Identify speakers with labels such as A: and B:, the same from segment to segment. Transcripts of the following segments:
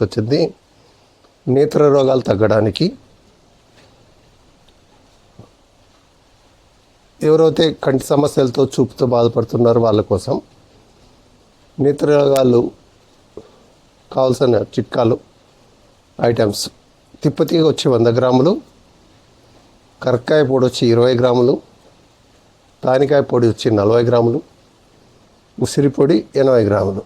A: తీసుకొచ్చింది. నేత్ర రోగాలు తగ్గడానికి ఎవరైతే కంటి సమస్యలతో చూపుతో బాధపడుతున్నారో వాళ్ళ కోసం నేత్ర రోగాలు కావాల్సిన చిట్కాలు ఐటమ్స్. తిప్పతీగ వచ్చి వంద గ్రాములు కరక్కాయ పొడి వచ్చి ఇరవై గ్రాములు తానికాయ పొడి వచ్చి నలభై గ్రాములు ఉసిరి పొడి ఎనభై గ్రాములు.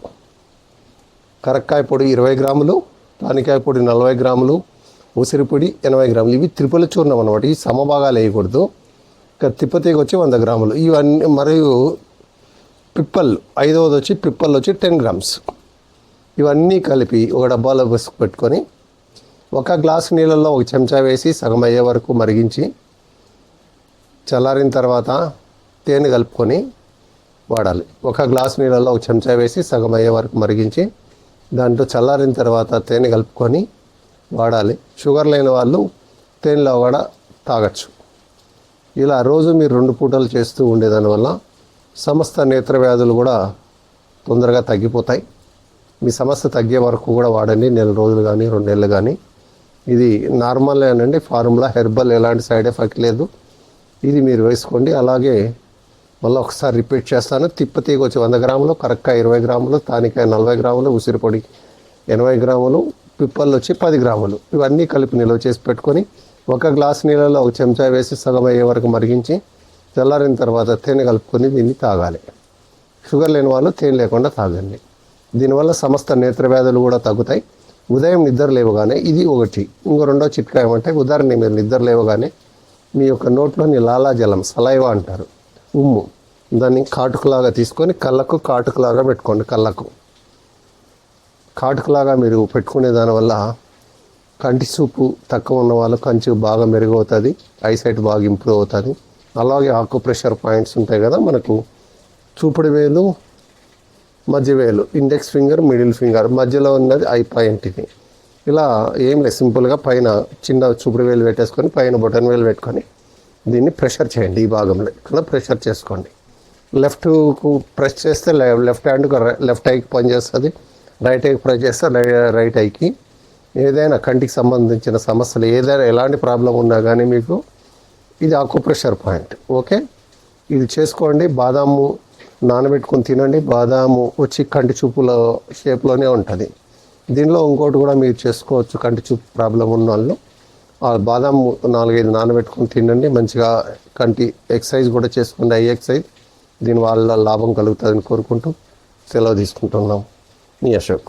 A: కరక్కాయ పొడి ఇరవై గ్రాములు తానికాయ పొడి నలభై గ్రాములు ఉసిరి పొడి ఎనభై గ్రాములు. ఇవి త్రిపుల చూర్ణం అనమాట ఈ సమభాగాలు వేయకూడదు. ఇక తిప్పతీగ వచ్చి వంద గ్రాములు. ఇవన్నీ మరియు పిప్పల్ ఐదవది వచ్చి పిప్పల్ వచ్చి టెన్ గ్రామ్స్. ఇవన్నీ కలిపి ఒక డబ్బాలో వేసుకు పెట్టుకొని ఒక గ్లాసు నీళ్ళల్లో ఒక చెంచా వేసి సగం అయ్యే వరకు మరిగించి చల్లారిన తర్వాత తేనె కలుపుకొని వాడాలి. ఒక గ్లాస్ నీళ్ళల్లో ఒక చెంచా వేసి సగం అయ్యే వరకు మరిగించి దాంట్లో చల్లారిన తర్వాత తేనె కలుపుకొని వాడాలి. షుగర్ లేని వాళ్ళు తేనెలో కూడా తాగొచ్చు. ఇలా రోజు మీరు రెండు పూటలు చేస్తూ ఉండేదానివల్ల సమస్త నేత్ర వ్యాధులు కూడా తొందరగా తగ్గిపోతాయి. మీ సమస్య తగ్గే వరకు కూడా వాడండి. నెల రోజులు కానీ రెండు నెలలు కానీ ఇది నార్మల్ అనండి. ఫార్ములా హెర్బల్ ఎలాంటి సైడ్ ఎఫెక్ట్ లేదు. ఇది మీరు వేసుకోండి. అలాగే మళ్ళీ ఒకసారి రిపీట్ చేస్తాను. తిప్పతీగ వచ్చి వంద గ్రాములు కరక్కాయ ఇరవై గ్రాములు తానికాయ నలభై గ్రాములు ఉసిరిపొడి ఎనభై గ్రాములు పిప్పలు వచ్చి పది గ్రాములు. ఇవన్నీ కలిపి నిల్వ చేసి పెట్టుకొని ఒక గ్లాస్ నీళ్ళలో ఒక చెంచా వేసి సగం అయ్యే వరకు మరిగించి చల్లారిన తర్వాత తేనె కలుపుకొని దీన్ని తాగాలి. షుగర్ లేని వాళ్ళు తేనె లేకుండా తాగండి. దీనివల్ల సమస్త నేత్ర వ్యాధులు కూడా తగ్గుతాయి. ఉదయం నిద్ర లేవగానే ఇది ఒకటి. ఇంకో రెండో చిట్కా ఏమంటే ఉదాహరణ మీరు నిద్ర లేవగానే మీ యొక్క నోట్లోని లాలాజలం సలైవా అంటారు. ఉమ్ము. దాన్ని కాటుకులాగా తీసుకొని కళ్ళకు కాటుకులాగా పెట్టుకోండి కళ్ళకు. కాటుకులాగా మీరు పెట్టుకునే దానివల్ల కంటి చూపు తక్కువ ఉన్న వాళ్ళు కంచి బాగా మెరుగవుతుంది ఐసైట్ బాగా ఇంప్రూవ్ అవుతుంది. అలాగే ఆకు ప్రెషర్ పాయింట్స్ ఉంటాయి కదా మనకు. చూపుడు వేలు మధ్య వేలు ఇండెక్స్ ఫింగర్ మిడిల్ ఫింగర్ మధ్యలో ఉన్నది ఐ పాయింట్ ఇది. ఇలా ఏం లేదు సింపుల్గా పైన చిన్న చూపుడు వేలు పెట్టేసుకొని పైన బొటన్ వేలు పెట్టుకొని దీన్ని ప్రెషర్ చేయండి ఈ భాగంలో. ఇక్కడ ప్రెషర్ చేసుకోండి. లెఫ్ట్కు ప్రెస్ చేస్తే లెఫ్ట్ హ్యాండ్కు లెఫ్ట్ ఐకి పనిచేస్తుంది రైట్ ఐకి ప్రెస్ చేస్తే రై- రైట్ ఐకి. ఏదైనా కంటికి సంబంధించిన సమస్యలు ఏదైనా ఎలాంటి ప్రాబ్లం ఉన్నా కానీ మీకు ఇది ఆకుప్రెషర్ పాయింట్. ఓకే? ఇది చేసుకోండి. బాదాము నానబెట్టుకొని తినండి. బాదాము వచ్చి కంటి చూపుల షేప్లోనే ఉంటుంది. దీనిలో ఇంకోటి కూడా మీరు చేసుకోవచ్చు. కంటి చూపు ప్రాబ్లం ఉన్న వాళ్ళు. ఆ బాదాం నాలుగైదు నానబెట్టుకుని తినండి. మంచిగా కంటి ఎక్సర్సైజ్ కూడా చేసుకోండి. ఐ ఎక్సర్సైజ్ దీని వల్ల లాభం కలుగుతుందని కోరుకుంటూ సెలవు తీసుకుంటున్నాం. మీ అశోక్.